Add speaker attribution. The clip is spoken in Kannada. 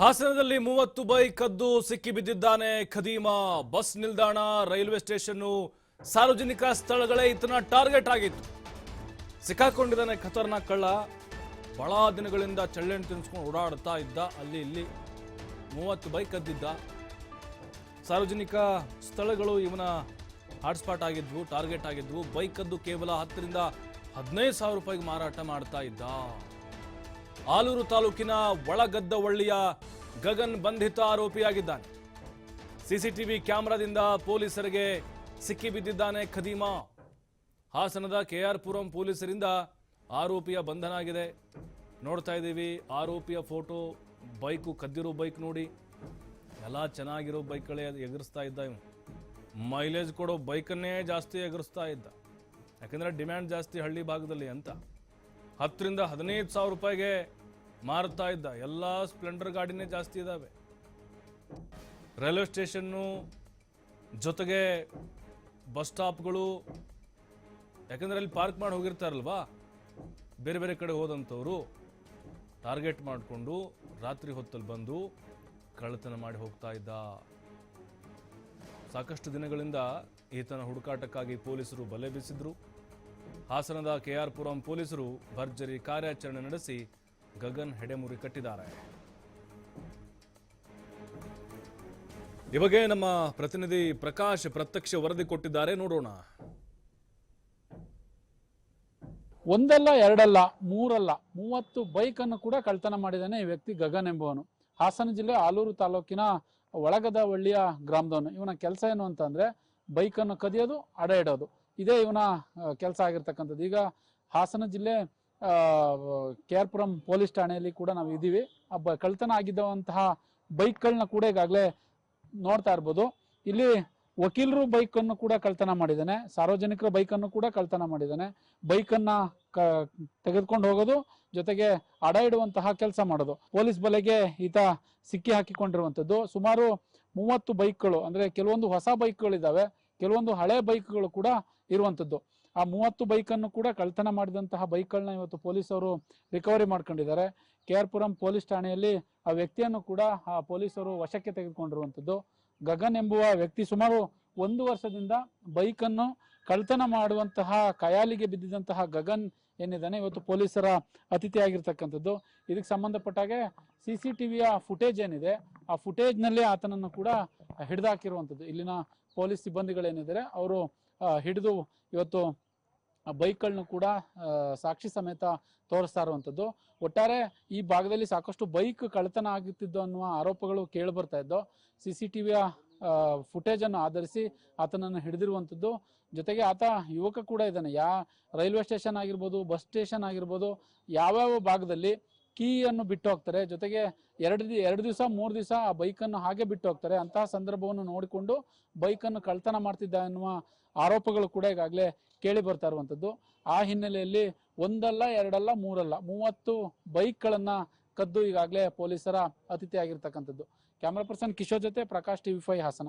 Speaker 1: ಹಾಸನದಲ್ಲಿ ಮೂವತ್ತು ಬೈಕ್ ಕದ್ದು ಸಿಕ್ಕಿ ಬಿದ್ದಿದ್ದಾನೆ ಖದೀಮ. ಬಸ್ ನಿಲ್ದಾಣ, ರೈಲ್ವೆ ಸ್ಟೇಷನ್ನು ಸಾರ್ವಜನಿಕ ಸ್ಥಳಗಳೇ ಈತನ ಟಾರ್ಗೆಟ್ ಆಗಿತ್ತು. ಸಿಕ್ಕಾಕೊಂಡಿದ್ದಾನೆ ಖತರ್ನಾಕ್ ಕಳ್ಳ ಬಹಳ ದಿನಗಳಿಂದ ಚಳ್ಳೆಣ್ಣು ತಿನ್ಸ್ಕೊಂಡು ಓಡಾಡ್ತಾ ಇದ್ದ. ಅಲ್ಲಿ ಇಲ್ಲಿ ಮೂವತ್ತು ಬೈಕ್ ಕದ್ದಿದ್ದ. ಸಾರ್ವಜನಿಕ ಸ್ಥಳಗಳು ಇವನ ಹಾಟ್ಸ್ಪಾಟ್ ಆಗಿದ್ವು, ಟಾರ್ಗೆಟ್ ಆಗಿದ್ವು. ಬೈಕ್ ಕದ್ದು ಕೇವಲ ಹತ್ತರಿಂದ ಹದಿನೈದು ಸಾವಿರ ರೂಪಾಯಿಗೆ ಮಾರಾಟ ಮಾಡ್ತಾ ಇದ್ದ. ಆಲೂರು ತಾಲೂಕಿನ ಒಳಗದ್ದವಳ್ಳಿಯ ಗಗನ್ ಬಂಧಿತ ಆರೋಪಿಯಾಗಿದ್ದಾನೆ. ಸಿಸಿಟಿವಿ ಕ್ಯಾಮೆರಾದಿಂದ ಪೊಲೀಸರಿಗೆ ಸಿಕ್ಕಿ ಬಿದ್ದಿದ್ದಾನೆ ಖದೀಮಾ. ಹಾಸನದ ಕೆಆರ್ ಪುರಂ ಪೊಲೀಸರಿಂದ ಆರೋಪಿಯ ಬಂಧನ ಆಗಿದೆ ನೋಡ್ತಾ ಇದ್ದೀವಿ ಆರೋಪಿಯ ಫೋಟೋ, ಬೈಕು, ಕದ್ದಿರೋ ಬೈಕ್ ನೋಡಿ. ಎಲ್ಲ ಚೆನ್ನಾಗಿರೋ ಬೈಕ್ಗಳೇ ಎಗರಿಸ್ತಾ ಇದ್ದ ಇವನು. ಮೈಲೇಜ್ ಕೊಡೋ ಬೈಕನ್ನೇ ಜಾಸ್ತಿ ಎಗರಿಸ್ತಾ ಇದ್ದ. ಯಾಕಂದರೆ ಡಿಮ್ಯಾಂಡ್ ಜಾಸ್ತಿ ಹಳ್ಳಿ ಭಾಗದಲ್ಲಿ ಅಂತ. ಹತ್ತರಿಂದ ಹದಿನೈದು ಸಾವಿರ ರೂಪಾಯಿಗೆ ಮಾರುತ್ತಾ ಇದ್ದ ಎಲ್ಲ ಸ್ಪ್ಲೆಂಡರ್ ಗಾಡಿನೇ ಜಾಸ್ತಿ ಇದ್ದಾವೆ ರೈಲ್ವೆ ಸ್ಟೇಷನ್ನು ಜೊತೆಗೆ ಬಸ್ ಸ್ಟಾಪ್ಗಳು, ಯಾಕಂದರೆ ಅಲ್ಲಿ ಪಾರ್ಕ್ ಮಾಡಿ ಹೋಗಿರ್ತಾರಲ್ವಾ? ಬೇರೆ ಬೇರೆ ಕಡೆ ಹೋದಂಥವರು ಟಾರ್ಗೆಟ್ ಮಾಡಿಕೊಂಡು ರಾತ್ರಿ ಹೊತ್ತಲ್ಲಿ ಬಂದು ಕಳ್ಳತನ ಮಾಡಿ ಹೋಗ್ತಾ ಇದ್ದ. ಸಾಕಷ್ಟು ದಿನಗಳಿಂದ ಈತನ ಹುಡುಕಾಟಕ್ಕಾಗಿ ಪೊಲೀಸರು ಬಲೆ ಬೀಸಿದ್ರು. ಹಾಸನದ ಕೆಆರ್ಪುರಂ ಪೊಲೀಸರು ಭರ್ಜರಿ ಕಾರ್ಯಾಚರಣೆ ನಡೆಸಿ ಗಗನ್ ಹೆಡೆಮುರಿ ಕಟ್ಟಿದ್ದಾರೆ. ಈ ಬಗ್ಗೆ ನಮ್ಮ ಪ್ರತಿನಿಧಿ ಪ್ರಕಾಶ್ ಪ್ರತ್ಯಕ್ಷ ವರದಿ ಕೊಟ್ಟಿದ್ದಾರೆ. ನೋಡೋಣ.
Speaker 2: ಒಂದಲ್ಲ, ಎರಡಲ್ಲ, ಮೂರಲ್ಲ, ಮೂವತ್ತು ಬೈಕ್ ಅನ್ನು ಕೂಡ ಕಳ್ತನ ಮಾಡಿದ್ದಾನೆ ಈ ವ್ಯಕ್ತಿ ಗಗನ್ ಎಂಬುವನು. ಹಾಸನ ಜಿಲ್ಲೆ ಆಲೂರು ತಾಲೂಕಿನ ಒಳಗದ ಒಳ್ಳಿಯ ಗ್ರಾಮದವನು. ಇವನ ಕೆಲಸ ಏನು ಅಂತಂದ್ರೆ ಬೈಕ್ ಅನ್ನು ಕದಿಯೋದು, ಅಡ ಇಡೋದು. ಇದೇ ಇವನ ಕೆಲಸ ಆಗಿರ್ತಕ್ಕಂಥದ್ದು. ಈಗ ಹಾಸನ ಜಿಲ್ಲೆ ಕೆ ಆರ್ ಪುರಂ ಪೊಲೀಸ್ ಠಾಣೆಯಲ್ಲಿ ಕೂಡ ನಾವು ಇದ್ದೀವಿ. ಆ ಕಳ್ತನ ಆಗಿದ್ದಂತಹ ಬೈಕ್ಗಳನ್ನ ಕೂಡ ಈಗಾಗಲೇ ನೋಡ್ತಾ ಇರ್ಬೋದು. ಇಲ್ಲಿ ವಕೀಲರು ಬೈಕನ್ನು ಕೂಡ ಕಳ್ತನ ಮಾಡಿದ್ದಾನೆ. ಸಾರ್ವಜನಿಕರ ಬೈಕನ್ನು ಕೂಡ ಕಳ್ತನ ಮಾಡಿದ್ದಾನೆ. ಬೈಕನ್ನು ಕ, ತೆಗೆದುಕೊಂಡು ಹೋಗೋದು, ಜೊತೆಗೆ ಅಡ ಇಡುವಂತಹ ಕೆಲಸ ಮಾಡೋದು. ಪೊಲೀಸ್ ಬಲೆಗೆ ಈತ ಸಿಕ್ಕಿ ಹಾಕಿಕೊಂಡಿರುವಂಥದ್ದು. ಸುಮಾರು ಮೂವತ್ತು ಬೈಕ್ಗಳು, ಅಂದ್ರೆ ಕೆಲವೊಂದು ಹೊಸ ಬೈಕ್ಗಳಿದ್ದಾವೆ. ಕೆಲವೊಂದು ಹಳೆ ಬೈಕ್ಗಳು ಕೂಡ ಇರುವಂಥದ್ದು ಆ ಮೂವತ್ತು ಬೈಕನ್ನು ಕೂಡ ಕಳ್ತನ ಮಾಡಿದಂತಹ ಬೈಕ್ಗಳನ್ನ ಇವತ್ತು ಪೊಲೀಸರು ರಿಕವರಿ ಮಾಡ್ಕೊಂಡಿದ್ದಾರೆ. ಕೆ ಆರ್ ಪುರಂ ಪೊಲೀಸ್ ಠಾಣೆಯಲ್ಲಿ ಆ ವ್ಯಕ್ತಿಯನ್ನು ಕೂಡ ಆ ಪೊಲೀಸರು ವಶಕ್ಕೆ ತೆಗೆದುಕೊಂಡಿರುವಂಥದ್ದು ಗಗನ್ ಎಂಬುವ ವ್ಯಕ್ತಿ ಸುಮಾರು ಒಂದು ವರ್ಷದಿಂದ ಬೈಕನ್ನು ಕಳ್ತನ ಮಾಡುವಂತಹ ಕಯಾಲಿಗೆ ಬಿದ್ದಿದ್ದಂತಹ ಗಗನ್ ಏನಿದ್ದಾನೆ? ಇವತ್ತು ಪೊಲೀಸರ ಅತಿಥಿ ಆಗಿರ್ತಕ್ಕಂಥದ್ದು ಇದಕ್ಕೆ ಸಂಬಂಧಪಟ್ಟಾಗೆ ಸಿ ಸಿ ಟಿ ವಿಯ ಫುಟೇಜ್ ಏನಿದೆ, ಆ ಫುಟೇಜ್ನಲ್ಲಿ ಆತನನ್ನು ಕೂಡ ಹಿಡಿದಾಕಿರುವಂಥದ್ದು. ಇಲ್ಲಿನ ಪೊಲೀಸ್ ಸಿಬ್ಬಂದಿಗಳೇನಿದ್ದಾರೆ, ಅವರು ಹಿಡಿದು ಇವತ್ತು ಬೈಕ್ಗಳನ್ನ ಕೂಡ ಸಾಕ್ಷಿ ಸಮೇತ ತೋರಿಸ್ತಾ ಇರುವಂಥದ್ದು. ಒಟ್ಟಾರೆ ಈ ಭಾಗದಲ್ಲಿ ಸಾಕಷ್ಟು ಬೈಕ್ ಕಳ್ಳತನ ಆಗುತ್ತಿದ್ದು ಅನ್ನುವ ಆರೋಪಗಳು ಕೇಳಿ ಬರ್ತಾ ಇದ್ದು ಸಿ ಸಿ ಟಿವಿಯ ಫುಟೇಜ್ ಅನ್ನು ಆಧರಿಸಿ ಆತನನ್ನು ಹಿಡಿದಿರುವಂಥದ್ದು. ಜೊತೆಗೆ ಆತ ಯುವಕ ಕೂಡ ಇದ್ದಾನೆ. ಯಾ, ರೈಲ್ವೆ ಸ್ಟೇಷನ್ ಆಗಿರ್ಬೋದು, ಬಸ್ ಸ್ಟೇಷನ್ ಆಗಿರ್ಬೋದು, ಯಾವ್ಯಾವ ಭಾಗದಲ್ಲಿ ಕೀಯನ್ನು ಬಿಟ್ಟು ಹೋಗ್ತಾರೆ. ಜೊತೆಗೆ ಎರಡು ಎರಡು ದಿವಸ, ಮೂರು ದಿವಸ ಆ ಬೈಕನ್ನು ಹಾಗೆ ಬಿಟ್ಟು ಹೋಗ್ತಾರೆ. ಅಂತಹ ಸಂದರ್ಭವನ್ನು ನೋಡಿಕೊಂಡು ಬೈಕನ್ನು ಕಳ್ತನ ಮಾಡ್ತಿದ್ದ ಎನ್ನುವ ಆರೋಪಗಳು ಕೂಡ ಈಗಾಗಲೇ ಕೇಳಿ ಬರ್ತಾ ಇರುವಂಥದ್ದು. ಆ ಹಿನ್ನೆಲೆಯಲ್ಲಿ ಒಂದಲ್ಲ, ಎರಡಲ್ಲ, ಮೂರಲ್ಲ, ಮೂವತ್ತು ಬೈಕ್ಗಳನ್ನು ಕದ್ದು ಈಗಾಗಲೇ ಪೊಲೀಸರ ಅತಿಥಿ ಆಗಿರ್ತಕ್ಕಂಥದ್ದು ಕ್ಯಾಮ್ರಾ ಪರ್ಸನ್ ಕಿಶೋರ್ ಜೊತೆ ಪ್ರಕಾಶ್ ಟಿವಿ ಫೈ ಹಾಸನ